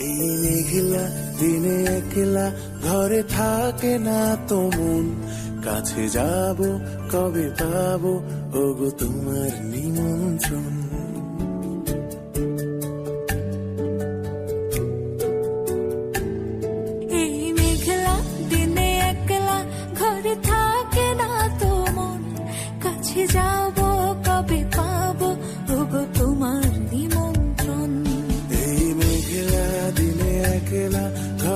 এই মেঘলা দিনে একলা ঘরে থাকে না তো মন। কাছে যাব, কবে ওগো তোমার নিমন্ত্রণ। মন। যাব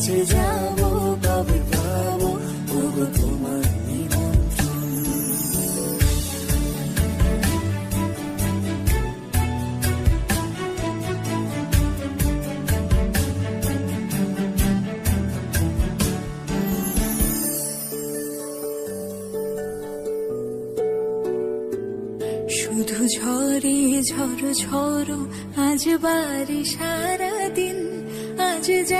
কাছে যাব কবে পাবো ওগো তোমার শুধু ঝরে ঝড় ঝড় আজ বাড়ি সারাদিন, আজ হলো